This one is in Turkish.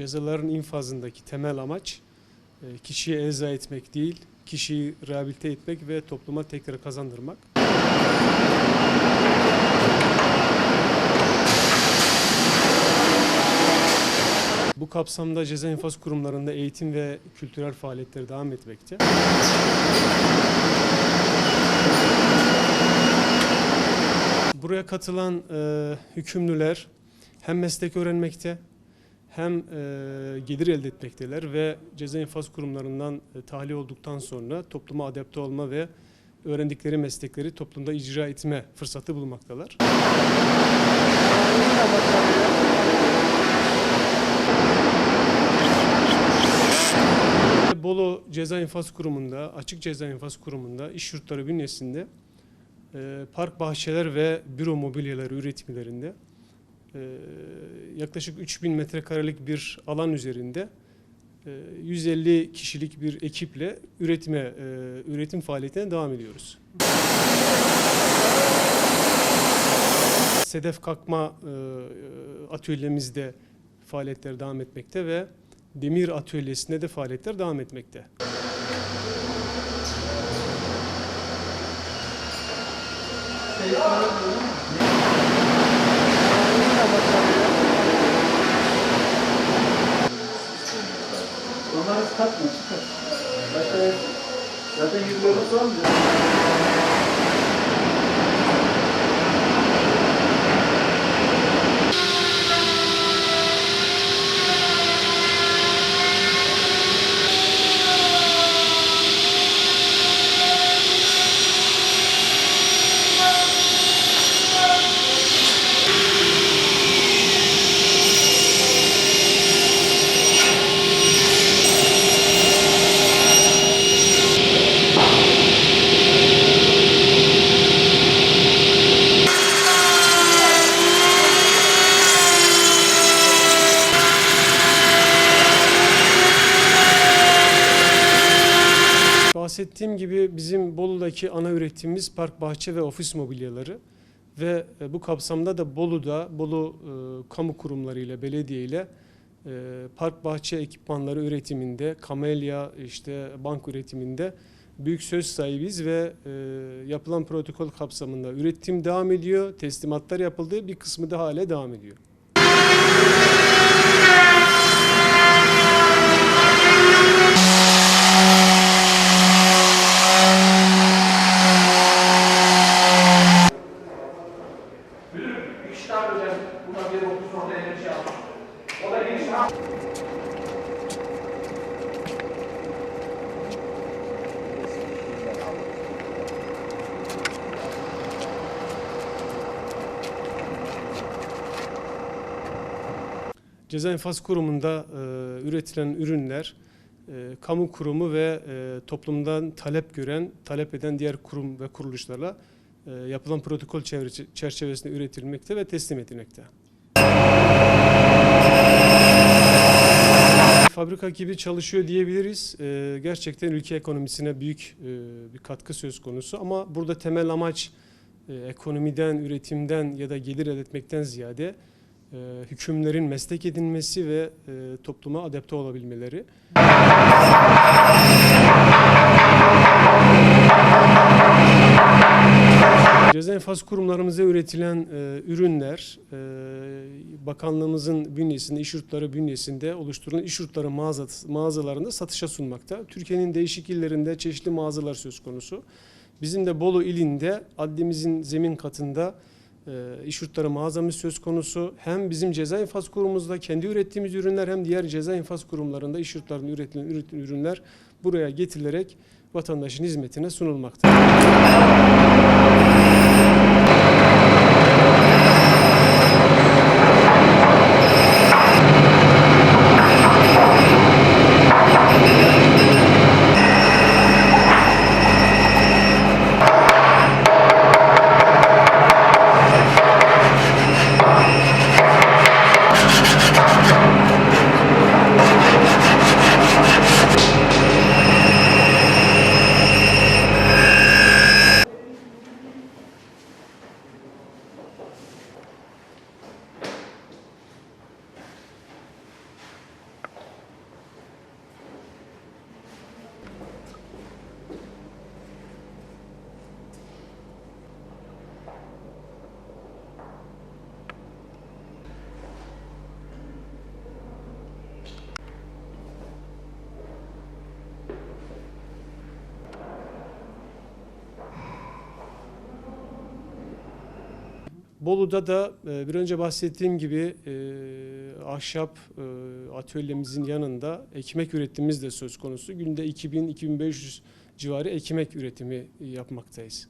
Cezaların infazındaki temel amaç e, kişiye eza etmek değil, kişiyi rehabilite etmek ve topluma tekrar kazandırmak. Bu kapsamda ceza infaz kurumlarında eğitim ve kültürel faaliyetleri devam etmekte. Buraya katılan e, hükümlüler hem meslek öğrenmekte hem e, gelir elde etmekteler ve ceza infaz kurumlarından e, tahliye olduktan sonra topluma adapte olma ve öğrendikleri meslekleri toplumda icra etme fırsatı bulmaktalar. Bolu Ceza İnfaz Kurumu'nda, Açık Ceza İnfaz Kurumu'nda, iş yurtları bünyesinde e, park bahçeler ve büro mobilyaları üretimlerinde yaklaşık 3000 metrekarelik bir alan üzerinde e, 150 kişilik bir ekiple üretime, e, üretim faaliyetine devam ediyoruz. Sedef Kalkma e, atölyemizde faaliyetler devam etmekte ve demir atölyesinde de faaliyetler devam etmekte. Onları katma, çıkar. Başka zaten yürüyorum sonra. Bahsettiğim gibi bizim Bolu'daki ana üretimimiz park, bahçe ve ofis mobilyaları ve e, bu kapsamda da Bolu'da Bolu e, kamu kurumları ile belediye ile e, park bahçe ekipmanları üretiminde, kamelya işte bank üretiminde büyük söz sahibiz ve e, yapılan protokol kapsamında üretim devam ediyor, teslimatlar yapıldı, bir kısmı da hala devam ediyor. Ceza İnfaz Kurumu'nda e, üretilen ürünler e, kamu kurumu ve e, toplumdan talep gören, talep eden diğer kurum ve kuruluşlarla e, yapılan protokol çerçevesinde üretilmekte ve teslim edilmekte. Fabrika gibi çalışıyor diyebiliriz. E, gerçekten ülke ekonomisine büyük e, bir katkı söz konusu ama burada temel amaç e, ekonomiden, üretimden ya da gelir elde etmekten ziyade e, hükümlerin meslek edinmesi ve e, topluma adapte olabilmeleri. Ceza infaz kurumlarımıza üretilen e, ürünler e, bakanlığımızın bünyesinde, iş yurtları bünyesinde oluşturulan iş yurtları mağaza, mağazalarında satışa sunmakta. Türkiye'nin değişik illerinde çeşitli mağazalar söz konusu. Bizim de Bolu ilinde adlimizin zemin katında iş yurtları mağazamız söz konusu. Hem bizim ceza infaz kurumumuzda kendi ürettiğimiz ürünler hem diğer ceza infaz kurumlarında iş yurtlarında üretilen ürünler buraya getirilerek vatandaşın hizmetine sunulmakta. Bolu'da da e, bir önce bahsettiğim gibi e, ahşap e, atölyemizin yanında ekmek üretimimiz de söz konusu. Günde 2000-2500 civarı ekmek üretimi yapmaktayız.